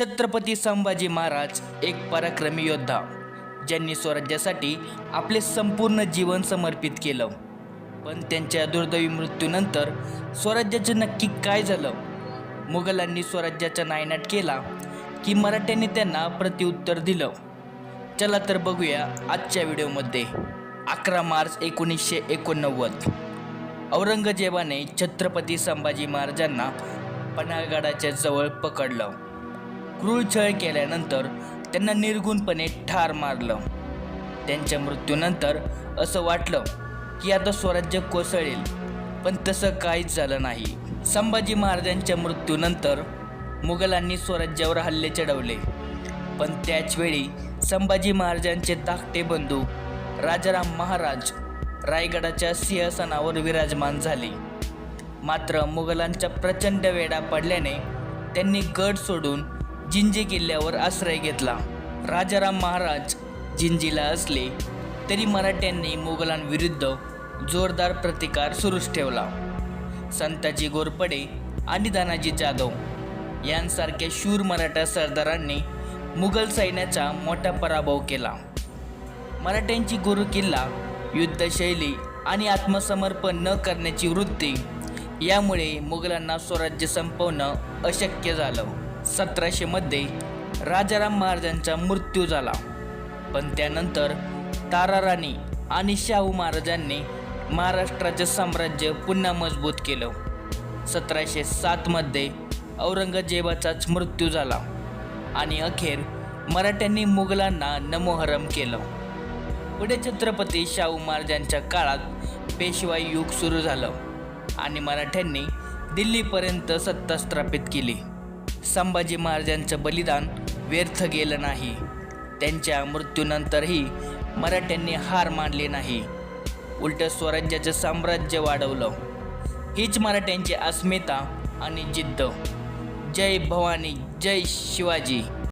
छत्रपती संभाजी महाराज एक पराक्रमी योद्धा ज्यांनी स्वराज्यासाठी आपले संपूर्ण जीवन समर्पित केलं. पण त्यांच्या दुर्दैवी मृत्यूनंतर स्वराज्याचं नक्की काय झालं? मुघलांनी स्वराज्याचा नायनाट केला की मराठ्यांनी त्यांना प्रत्युत्तर दिलं. चला तर बघूया आजच्या व्हिडिओमध्ये. अकरा मार्च एकोणीसशे एकोणनव्वद. औरंगजेबाने छत्रपती संभाजी महाराजांना पन्हाळगडाच्या जवळ पकडलं. क्रूर छळ केल्यानंतर त्यांना निर्गुणपणे ठार मारलं. त्यांच्या मृत्यूनंतर असं वाटलं की आता स्वराज्य कोसळेल पण तसं काहीच झालं नाही. संभाजी महाराजांच्या मृत्यूनंतर मुघलांनी स्वराज्यावर हल्ले चढवले. पण त्याचवेळी संभाजी महाराजांचे धाकटे बंधू राजाराम महाराज रायगडाच्या सिंहासनावर विराजमान झाले. मात्र मुघलांच्या प्रचंड वेढा पडल्याने त्यांनी गड सोडून जिंजी किल्ल्यावर आश्रय घेतला. राजाराम महाराज जिंजीला असले तरी मराठ्यांनी मुघलांविरुद्ध जोरदार प्रतिकार सुरूच ठेवला. संताजी गोरपडे आणि दानाजी जाधव यांसारख्या शूर मराठा सरदारांनी मुघल सैन्याचा मोठा पराभव केला. मराठ्यांची गुरु किल्ला युद्धशैली आणि आत्मसमर्पण न करण्याची वृत्ती यामुळे मुघलांना स्वराज्य संपवणं अशक्य झालं. सतराशेमध्ये राजाराम महाराजांचा मृत्यू झाला. पण त्यानंतर ताराराणी आणि शाहू महाराजांनी महाराष्ट्राचे साम्राज्य पुन्हा मजबूत केलं. सतराशे सातमध्ये औरंगजेबाचाच मृत्यू झाला आणि अखेर मराठ्यांनी मुघलांना नमोहरम केलं. पुढे छत्रपती शाहू महाराजांच्या काळात पेशवाई युग सुरू झालं आणि मराठ्यांनी दिल्लीपर्यंत सत्ता स्थापित केली. संभाजी महाराजांचं बलिदान व्यर्थ गेलं नाही. त्यांच्या मृत्यूनंतरही मराठ्यांनी हार मानले नाही. उलट स्वराज्याचं साम्राज्य वाढवलं. हीच मराठ्यांची अस्मिता आणि जिद्द. जय भवानी जय शिवाजी.